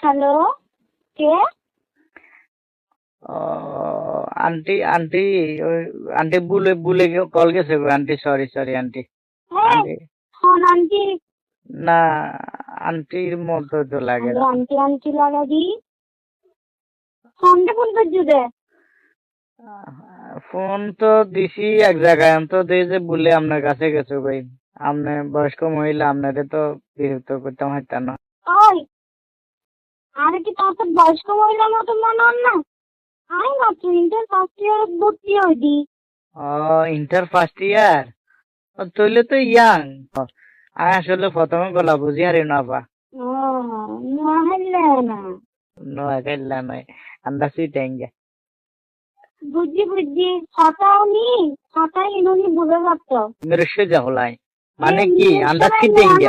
Hello কে? Aunty aunty aunty ভুলে ভুলে কল গেছে আন্টি সরি সরি আন্টি। হ্যাঁ আন্টি। না আন্টির মতো তো লাগে না। আন্টি আন্টি লাগা দি। ফোনটা কোন জুড়ে ফোন তো দিছি এক জায়গায় আমি তো দিই যে ভুলে আপনার কাছে গেছো ভাই। আপনি বয়স্ক মহিলা আপনারে তো বিরক্ত করতাম হইতাম না। আরে কি তোমার বয়স্ক মহিলার মতো মনে হন না? আমি মাত্র ইন্টার ফার্স্ট ইয়ার ভর্তি হইদি ও ইন্টার ফার্স্ট ইয়ার তৈলে তো ইয়াং আমি আসলে প্রথমে গলা বুঝি হারি না পা নয় বুঝি বুঝি হতাও নি? হতাই ইনুনি বুঝে পারতো মেরে সোজা হলাই মানে কি আন্দা সিটেঙ্গে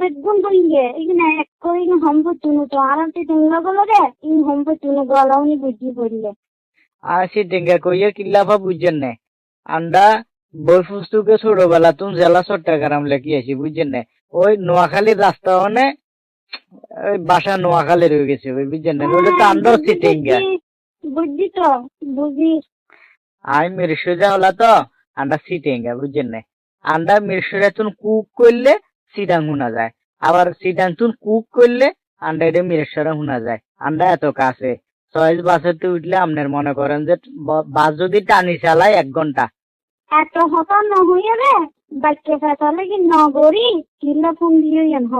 বেগুন বইলে ইগনা এক করে ইগনা হম্প তুনু তো আরামতে তুনলো গলো রে ইন হম্প তুনু গলাও নি বুঝি পড়লে আর সিটেঙ্গে কইয়া কিল্লাফা বুঝছেন না? আন্ডা বই পুস্তুকে ছোটবেলা তুমি জেলা চট্টগ্রাম লেখি আছি বুঝছেন না? ওই নোয়াখালীর রাস্তা মানে ওই বাসা নোয়াখালী রয়ে গেছে ওই বুঝছেন না? ওটা তো আন্ডার সিটেঙ্গে বুঝি তো বুঝি। আমি মেরে সোজা হলা তো আন্ডা সিটেঙ্গে বুঝছেন না? আন্ডা মেরে সোজা কুক করলে সিটাং শোনা যায়। আবার সিটাং তুমি কুক করলে আন্ডা এটা মিরেশ্বরা শোনা যায়। আন্ডা এত কাছে। চয়েস বাসেতে উঠলে আপনার মনে করেন যে বাস যদি টানি চালায় এক ঘণ্টা। এত হতা ন হইয়া রে। বাক্যে ফেসালে কি নগরী? কিল্লা ফোন দিয়ে ইয়ান হ।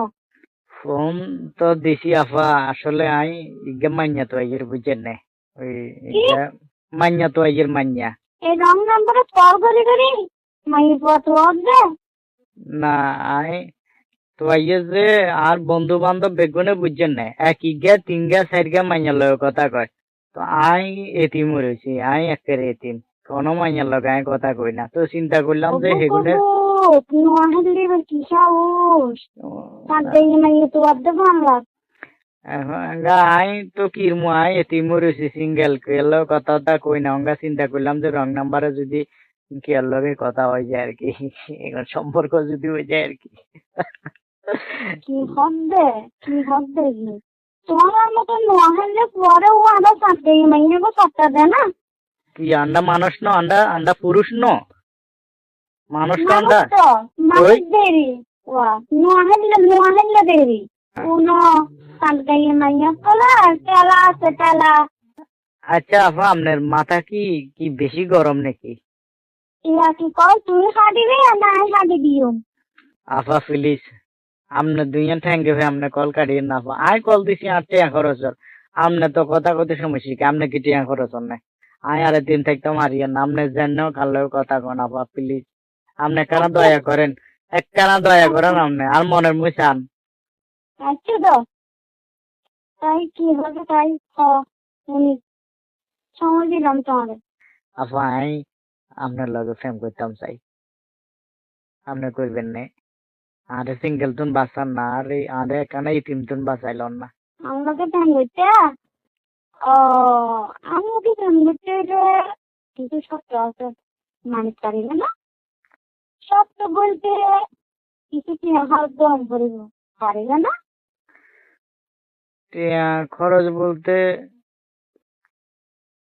ফোন তো দিছি আফা। আসলে আই ইগে মান্যা তো আইয়ের বুঝছেন না ওই ইগে তো আইয়ের মান্যা এই রং নাম্বারে কল করি করি? না আই তো আইয়ে যে আর বন্ধু বান্ধব বেগুনে বুঝছেন না এক ইগে তিন গা চার গা মাইয়া লয় কথা কয়। তো আই এতিম রয়েছি আই একের এতিম কোনো মাইয়া লগে আই কথা কই না। তো চিন্তা করলাম যে বাংলা আই তো কিরমু আই এতিম রয়েছি সিঙ্গেল কেলো কথাটা কই না। অঙ্গা চিন্তা করলাম যে রং নাম্বারে যদি কেয়ার লগে কথা হয়ে যায় আর কি? এখন সম্পর্ক যদি হয়ে যায় আর কি? কি হবে কি হবে কি তোমার মতো নোয়াহালি পরে ও আবার সাথে মাইনে গো সত্তা দে না? কি আন্ডা মানুষ ন আন্ডা আন্ডা পুরুষ ন মানুষ তো আন্ডা। মানুষ। দেরি। ওয়া নোয়াহালি নোয়াহালি দেরি। উনো সাথে মাইনে কলা তেলা আছে তেলা আচ্ছা আপনার মাথা কি কি বেশি গরম নাকি? কল তুই হাঁটিবি না আমি দিও? আপা প্লিজ আপনার দুইজন আপনি কল কাটিয়ে না আপা আই কল দিছি আর টিয়া। আপনি তো কথা কতে সমস্যা কি আপনি কি টিয়া হন আই আর দিন থাকতে মারিয়েন না আপনি জানেও কালেও কথা কন আপা প্লিজ আপনি কেন দয়া করেন এক কেন দয়া করেন আপনি আর মনের মুছান আচ্ছা তো। তাই কি হবে তাই হ উনি সময় দিলাম তোমাদের। আপা আই আপনার লগে ফ্রেম করতাম চাই। আপনি করবেন না আরে সিঙ্গেল তুন বাঁচান না আরে আরে এখানে ইতিম তুন বাঁচাইলন না। আমাকে ফ্যান করতে? ও আমি ওকে ফ্যান করতে যে কিছু সত্য আছে মানিক পারিবে না সত্য বলতে কিছু কি হাত দম করিব পারিবে না খরচ বলতে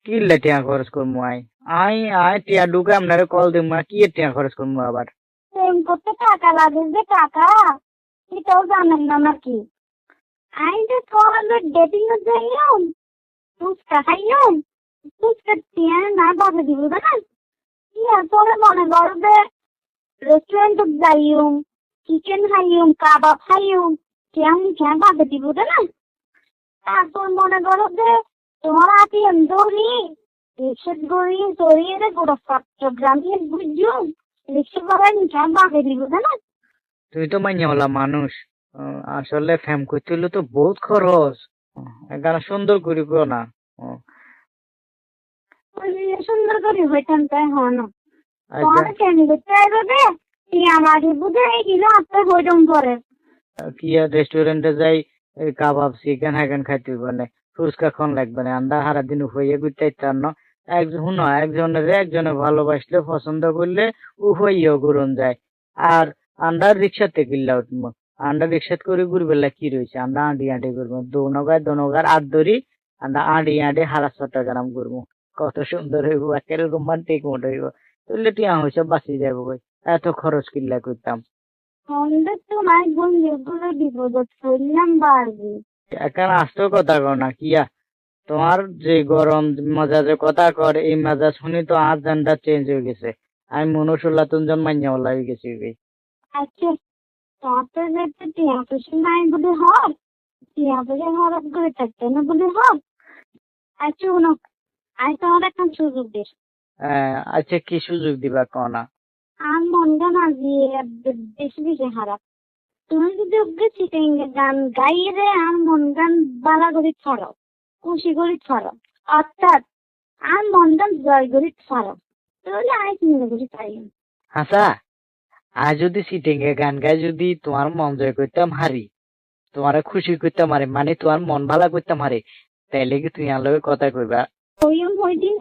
কি লে টিয়া খরচ করব আই? আই আই, টিয়া, ঢুকে আপনারে কল দিব কি এর টিয়া খরচ করব আবার? প্রেম করতে টাকা লাগে যে টাকা? কি এটাও জানেন না নাকি? আমি যে তোমাদের ডেটিং এর যাইলাম, ফুচকা খাইলাম, ফুচকা দিয়ে না বাধা দিব না ইয়া তোরে মনে করো রেস্টুরেন্ট যাইম চিকেন খাইম কাবাব খাইম কেমন কেমন বাধা দিব না তারপর মনে করো যে তোমার আতিয়াম দৌড়ি না? তুই তো মাইনে হলা মানুষ আসলে ফ্যাম করতে হলে তো বহুত খরচ। এখানে সুন্দর করি না। সুন্দর করে হইতাম তাই হন আচ্ছা। তোমার তুই বুঝে এই দিল আপনার হইতাম পরে। কি আর রেস্টুরেন্টে যাই কাবাব চিকেন হ্যাকেন খাইতে মানে ফুচকা খন লাগবে না। আন্দা হারা দিন হইয়ে গুইতে চান একজন শুনো একজনের একজনে ভালোবাসলে পছন্দ করলে উ হইয়েও ঘুরন যায়। আর আন্ডার রিক্সাতে কিল্লা উঠবো। আমরা রিক্সাত করে ঘুরবে কি রয়েছে? আমরা আঁটি আঁটি ঘুরবো। দোনগায় দোনগার আট ধরি আমরা আঁটি আঁটি হারা চট্টগ্রাম ঘুরবো। কত সুন্দর হইব একেবারে রোমান্টিক মোড হইব। তাহলে টিয়া হয়েছে বাঁচি যাব এত খরচ কিল্লা করতাম। তোমার বিপদে বাড়বে এখন আসতো কথা কর না কিয়া? তোমার যে গরম মেজাজে কথা কর এই মেজাজ শুনি তো আজ জানটা চেঞ্জ হয়ে গেছে। আমি মনুষুল্লাহ তুনজন মাইয়া বলা হয়ে গেছি বে। আচ্ছা তাতে যেতে টিয়া পয়সা নাই বলে হয়। টিয়া পয়সা হরফ করে থাকতে না বলে আচ্ছা শোনো আমি তোমার একটা সুযোগ দিস আহ, আচ্ছা কি সুযোগ দিবা কনা আর মনটা না দিয়ে বেশি বেশি খারাপ। তুমি যদি ওকে চিটিংয়ে গান গাইয়ে আর মন গান বালা করে ছড়াও করে ছড়াও অর্থাৎ আর মন গান জয় করে ছড়াও তাহলে চিন্তা করি পারি হাসা আজ যদি সিটিং এ গান গাই যদি তোমার মন জয় করতাম হারি তোমার খুশি করতাম হারি মানে তোমার মন ভালো করতাম হারি তাইলে কি আমার লগে কথা কইবা? ওইম হই দিন?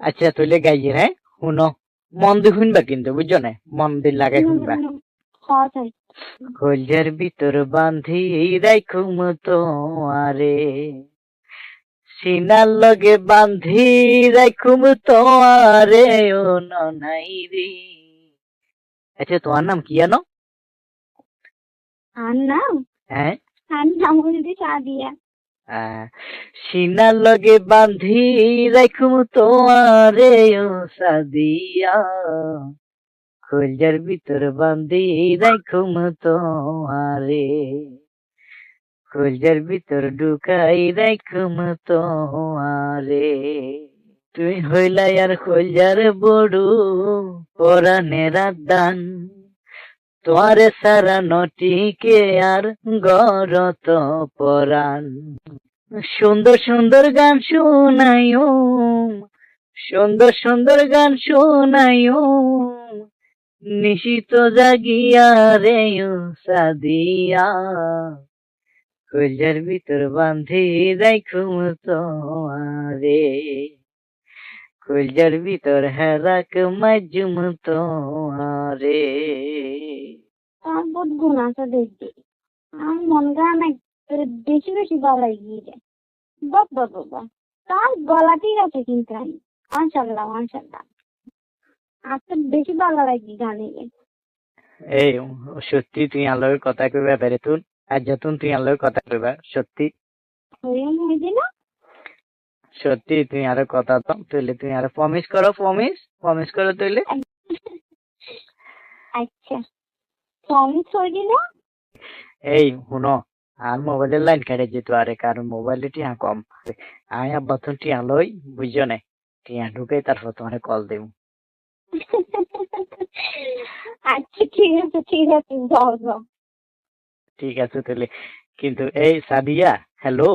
আচ্ছা তাইলে গাইয়ে হ্যাঁ শুনো। মন দিয়ে শুনবা কিন্তু বুঝছ না? মন দিয়ে লাগাই শুনবা। হয় কলজার ভিতর বান্ধি রাইখুম তোমারে সিনার লগে বান্ধি রাইখুম তোমারে ও ননাই রে। আচ্ছা তোমার নাম কি জানো? আর না হ্যাঁ। আর নাম যদি সাদিয়া। সিনার লগে বান্ধি রাইখুম তোমারে ও সাদিয়া। কলজার ভিতর বান্ধি রাইখুম তোমারে। কলজার ভিতর ঢুকাই রাইখুম তোমারে। তুই হইলা আর কলজার বড়ু পরাণের দান তোমারে সারা নটিকে আর গরত পরাণ। সুন্দর সুন্দর গান শোনাইও সুন্দর সুন্দর গান শোনাইও নিশিত জাগিয়া রে সাদিয়া, কলজার ভিতর বান্ধি রাইখুম তোমারে কলজার ভিতর হেরাক মাজুম তোমারে বহুত গুণ আছে দেখবি আমার মন গান বেশি বেশি গলায় গিয়ে বাবা বাবা তার গলা ঠিক আছে কিন্তু আমি। মাশাল্লাহ মাশাল্লাহ আর বেশি ভালো লাগে গানে এই সত্যি তুই আলোর কথা কইবা আর যতন তুই আলোর কথা কইবা সত্যি। না সত্যি তুই আরও কথা তো তুইলে তুই আরও প্রমিস করো প্রমিস প্রমিস করো তুইলে। আচ্ছা। প্রমিস গেল? এই শুনো আর মোবাইলের লাইন কেটে যেত আরে কারণ মোবাইলে টিয়া কম। আয় তুমি টিয়া লই বুঝছ না। টিয়া ঢুকে তারপর তোমার কল দেব। আচ্ছা ঠিক আছে ঠিক আছে যাও যাও। ঠিক আছে তাহলে। কিন্তু এই সাদিয়া হ্যালো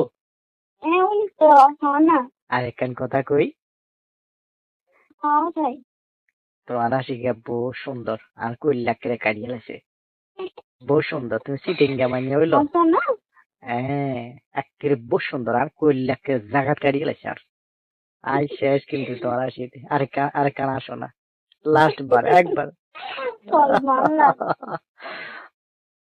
হ্যাঁ ওই তো হ্যাঁ না আর একখান কথা কই? হ্যাঁ ভাই তোমার আশিকা বহু সুন্দর আর কইলাকে কাড়িয়ে লাগছে বহু সুন্দর তুমি সিটিং গামাইনি হইল আচ্ছা না? হ্যাঁ একেবারে বহু সুন্দর আর কইলাকে জায়গা কাড়িয়ে লাগছে আর। আই শেষ কিন্তু তোমার আসিতে আরে কা- আরে আসো না। লাস্ট বার একবার।